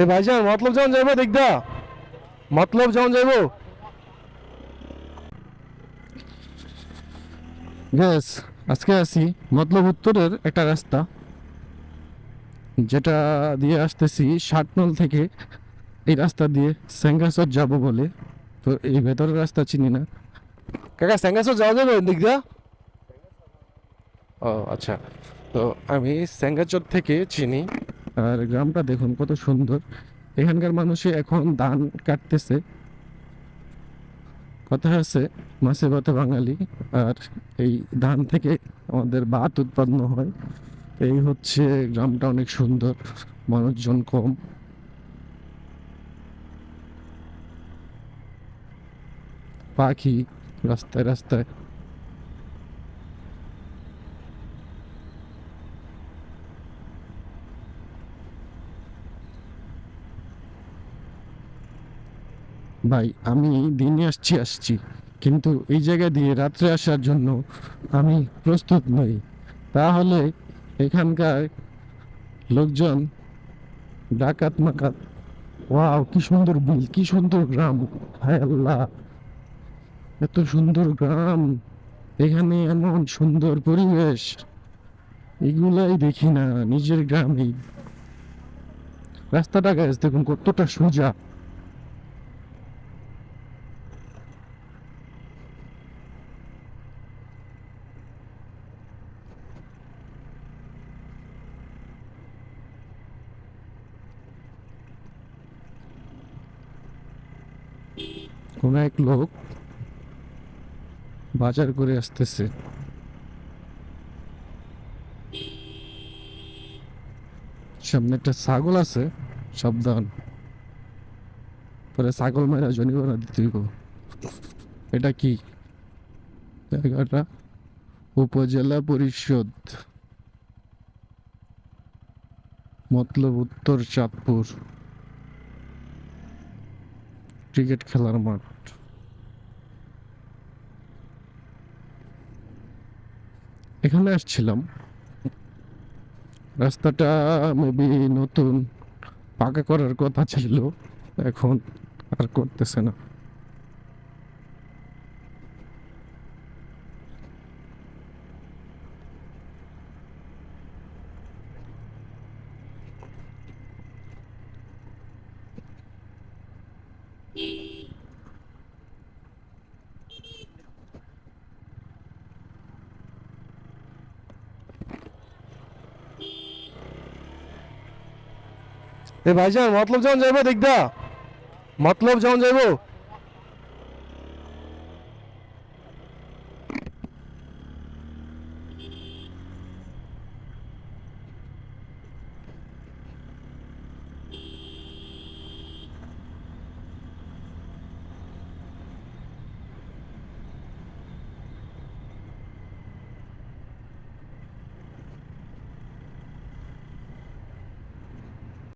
এ ভাইজান মতলব যখন যাইবো দেখদা মতলব যখন যাইবো। গ্যাস আজকে আসি মতলব উত্তরের একটা রাস্তা যেটা দিয়ে আসতেছি ষাটনল থেকে। এই রাস্তা দিয়ে সেঙ্গাসর যাব বলে তো এই ভেতরের রাস্তা চিনি না। কাকা সেঙ্গাসর যাওয়া যাবে দিক দিয়া ও আচ্ছা। তো আমি স্যাঙ্গাচর থেকে চিনি। আর গ্রামটা দেখুন কত সুন্দর। এখানকার মানুষে এখন ধান কাটতেছে। কথা আছে মাছে ভাতে বাঙালি, আর এই ধান থেকে আমাদের ভাত উৎপন্ন হয়। এই হচ্ছে গ্রামটা অনেক সুন্দর, মানুষজন কম। পাখি রাস্তায় রাস্তায় ভাই, আমি দিনে আসছি আসছি। কিন্তু এই জায়গা দিয়ে রাত্রে আসার জন্য আমি প্রস্তুত নই। তাহলে এখানকার লোকজন ডাকাত, মাকাত, ওয়াও, কি সুন্দর বিল, কি সুন্দর গ্রাম। হায় আল্লাহ, এত সুন্দর গ্রাম। এখানে এমন সুন্দর পরিবেশ। এগুলাই দেখি না, নিজের গ্রামেই। রাস্তাটা গাছ দেখুন কতটা সোজা। কোন এক লোক বাজার করে আসতেছে। সামনে একটা ছাগল আছে, সাবধান। পরে ছাগল মেরা জনিবরা দিতে এটা কি? জায়গাটা উপজেলা পরিষদ। মতলব উত্তর চাঁদপুর। ক্রিকেট খেলার মাঠ। এখানে আসছিলাম। রাস্তাটা মেবি নতুন, পাকা করার কথা ছিল, এখন আর করতেছে না। এ ভাইজান মতলব যখন যাইবো দেখদা মতলব যখন যাইবো